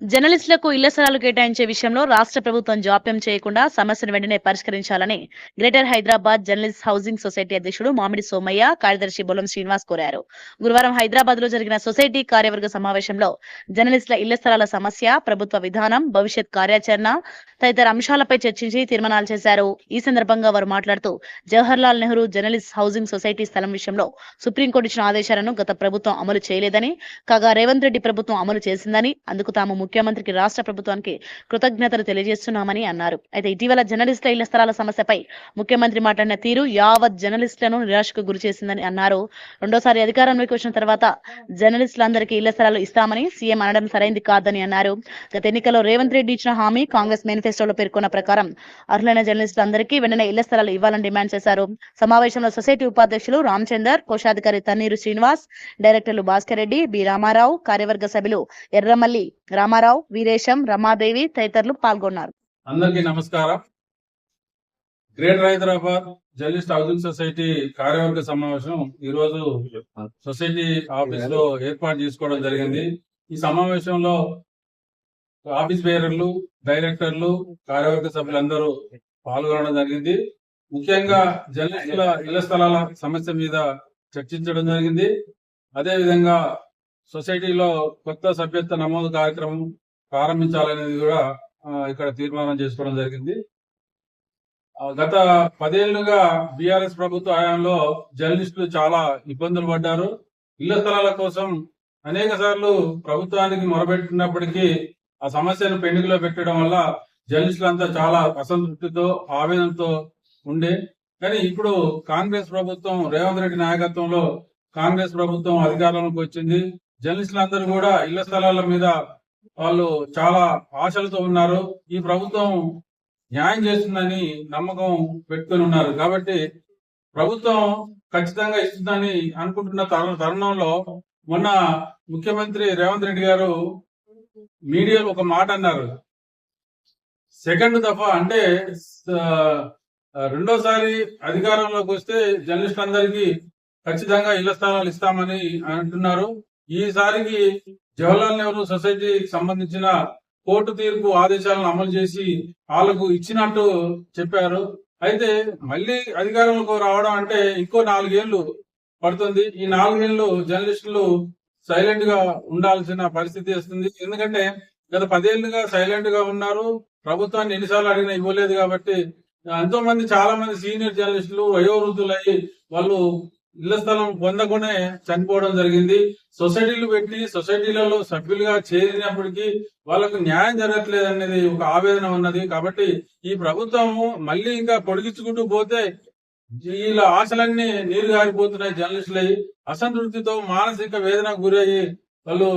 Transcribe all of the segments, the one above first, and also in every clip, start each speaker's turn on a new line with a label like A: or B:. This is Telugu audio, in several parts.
A: జర్నలిస్టులకు ఇళ్ళ స్థలాలు కేటాయించే విషయంలో రాష్ట్ర ప్రభుత్వం జాప్యం చేయకుండా సమస్యను వెంటనే పరిష్కరించాలని greater Hyderabad journalist housing society అధ్యక్షుడు మామిడి సోమయ్య కార్యదర్శి బొలం శ్రీనివాస్ కోరారు. గురువారం హైదరాబాద్లో జరిగిన సొసైటీ కార్యవర్గ సమావేశంలో జర్నలిస్టుల ఇళ్ళ స్థలాల సమస్య ప్రభుత్వ విధానం భవిష్యత్ కార్యాచరణ తదితర అంశాలపై చర్చించి తీర్మానాలు చేశారు. ఈ సందర్భంగా వారు మాట్లాడుతూ Jawahar Lal Nehru journalist housing society స్థలం విషయంలో సుప్రీంకోర్టు ఇచ్చిన ఆదేశాలను గత ప్రభుత్వం అమలు చేయలేదని కాగా రేవంత్ రెడ్డి ప్రభుత్వం అమలు చేసిందని అందుకు తాము ముఖ్యమంత్రికి రాష్ట్ర ప్రభుత్వానికి కృతజ్ఞతలు తెలియజేస్తున్నామని అన్నారు. అయితే ఇటీవల జర్నలిస్టుల ఇళ్ళ స్థలాల సమస్యపై ముఖ్యమంత్రి మాట్లాడిన తీరు యావత్ జర్నలిస్టులను నిరాశకు గురి చేసిందని అన్నారు. రెండోసారి అధికారంలోకి వచ్చిన తర్వాత జర్నలిస్టులందరికీ ఇళ్ళ స్థలాలు ఇస్తామని సీఎం అనడం సరైంది కాదని అన్నారు. గత ఎన్నికల్లో రేవంత్ రెడ్డి ఇచ్చిన హామీ కాంగ్రెస్ మేనిఫెస్టోలో పేర్కొన్న ప్రకారం అర్హులైన జర్నలిస్టులందరికీ వెంటనే ఇళ్ళ స్థలాలు ఇవ్వాలని డిమాండ్ చేశారు. సమావేశంలో సొసైటీ ఉపాధ్యక్షులు రామచందర్ కోశాధికారి తన్నీరు శ్రీనివాస్ డైరెక్టర్లు భాస్కర్ రెడ్డి బి రామారావు కార్యవర్గ సభ్యులు ఎర్రమల్లి రామారావు వీరేశం రమాదేవి తదితరులు పాల్గొన్నారు.
B: అందరికీ నమస్కారం. Greater Hyderabad journalist housing society కార్యవర్గ సమావేశం ఈ రోజు సొసైటీ ఆఫీస్లో ఏర్పాటు చేసుకోవడం జరిగింది. ఈ సమావేశంలో ఆఫీస్ బేరర్లు డైరెక్టర్లు కార్యవర్గ సభ్యులందరూ పాల్గొనడం జరిగింది. ముఖ్యంగా జర్నలిస్టుల ఇళ్ళ స్థలాల సమస్య మీద చర్చించడం జరిగింది. అదే విధంగా సొసైటీలో కొత్త సభ్యత్వ నమోదు కార్యక్రమం ప్రారంభించాలనేది కూడా ఇక్కడ తీర్మానం చేసుకోవడం జరిగింది. గత పదేళ్ళుగా బీఆర్ఎస్ ప్రభుత్వ హయాంలో జర్నలిస్టులు చాలా ఇబ్బందులు పడ్డారు. ఇళ్ళ స్థలాల కోసం అనేక సార్లు ప్రభుత్వానికి మొరబెట్టినప్పటికీ ఆ సమస్యను పెండింగ్లో పెట్టడం వల్ల జర్నలిస్టులంతా చాలా అసంతృప్తితో ఆవేదనతో ఉండే. కానీ ఇప్పుడు కాంగ్రెస్ ప్రభుత్వం రేవంత్ రెడ్డి నాయకత్వంలో కాంగ్రెస్ ప్రభుత్వం అధికారంలోకి వచ్చింది. జర్నలిస్టులందరూ కూడా ఇళ్ళ స్థలాల మీద వాళ్ళు చాలా ఆశలతో ఉన్నారు. ఈ ప్రభుత్వం న్యాయం చేస్తుందని నమ్మకం పెట్టుకుని ఉన్నారు. కాబట్టి ప్రభుత్వం ఖచ్చితంగా ఇస్తుందని అనుకుంటున్న తరుణంలో మొన్న ముఖ్యమంత్రి రేవంత్ రెడ్డి గారు మీడియాలో ఒక మాట అన్నారు. సెకండ్ దఫా అంటే రెండోసారి అధికారంలోకి వస్తే జర్నలిస్టులందరికీ ఖచ్చితంగా ఇళ్ళ స్థలాలు ఇస్తామని అంటున్నారు. ఈసారికి జవహర్లాల్ నెహ్రూ సొసైటీకి సంబంధించిన కోర్టు తీర్పు ఆదేశాలను అమలు చేసి వాళ్ళకు ఇచ్చినట్టు చెప్పారు. అయితే మళ్ళీ అధికారంలోకి రావడం అంటే ఇంకో నాలుగేళ్ళు పడుతుంది. ఈ నాలుగేళ్ళు జర్నలిస్టులు సైలెంట్గా ఉండాల్సిన పరిస్థితి వస్తుంది. ఎందుకంటే గత పదేళ్ళుగా సైలెంట్గా ఉన్నారు. ప్రభుత్వాన్ని ఎన్నిసార్లు అడిగినా ఇవ్వలేదు కాబట్టి ఎంతో మంది చాలా మంది సీనియర్ జర్నలిస్టులు వయోవృద్ధులయ్యి వాళ్ళు ఇళ్ళ స్థలం పొందకుండానే చనిపోవడం జరిగింది. సొసైటీలు పెట్టి సొసైటీలలో సభ్యులుగా చేరినప్పటికీ వాళ్ళకు న్యాయం జరగట్లేదు అనేది ఒక ఆవేదన ఉన్నది. కాబట్టి ఈ ప్రభుత్వము మళ్ళీ ఇంకా పొడిగించుకుంటూ పోతే వీళ్ళ ఆశలన్నీ నీరు గారిపోతున్నాయి జర్నలిస్టులై. అసంతృప్తితో మానసిక వేదనకు గురయ్యి వాళ్ళు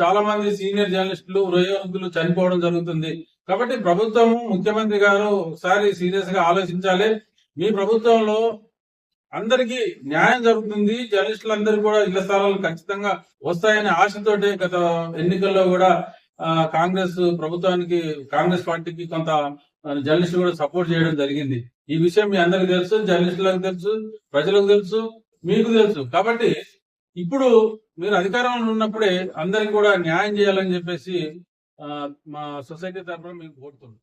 B: చాలా మంది సీనియర్ జర్నలిస్టులు వయోవృద్ధులు చనిపోవడం జరుగుతుంది. కాబట్టి ప్రభుత్వము ముఖ్యమంత్రి గారు ఒకసారి సీరియస్గా ఆలోచించాలి. మీ ప్రభుత్వంలో అందరికీ న్యాయం జరుగుతుంది. జర్నలిస్టులందరూ కూడా ఇళ్ళ స్థలాలు ఖచ్చితంగా వస్తాయనే ఆశతోటే గత ఎన్నికల్లో కూడా కాంగ్రెస్ ప్రభుత్వానికి కాంగ్రెస్ పార్టీకి కొంత జర్నలిస్టులు కూడా సపోర్ట్ చేయడం జరిగింది. ఈ విషయం మీ అందరికి తెలుసు జర్నలిస్టులకు తెలుసు ప్రజలకు తెలుసు మీకు తెలుసు. కాబట్టి ఇప్పుడు మీరు అధికారంలో ఉన్నప్పుడే అందరికి కూడా న్యాయం చేయాలని చెప్పేసి ఆ, మా సొసైటీ తరఫున మీకు కోరుతున్నాం.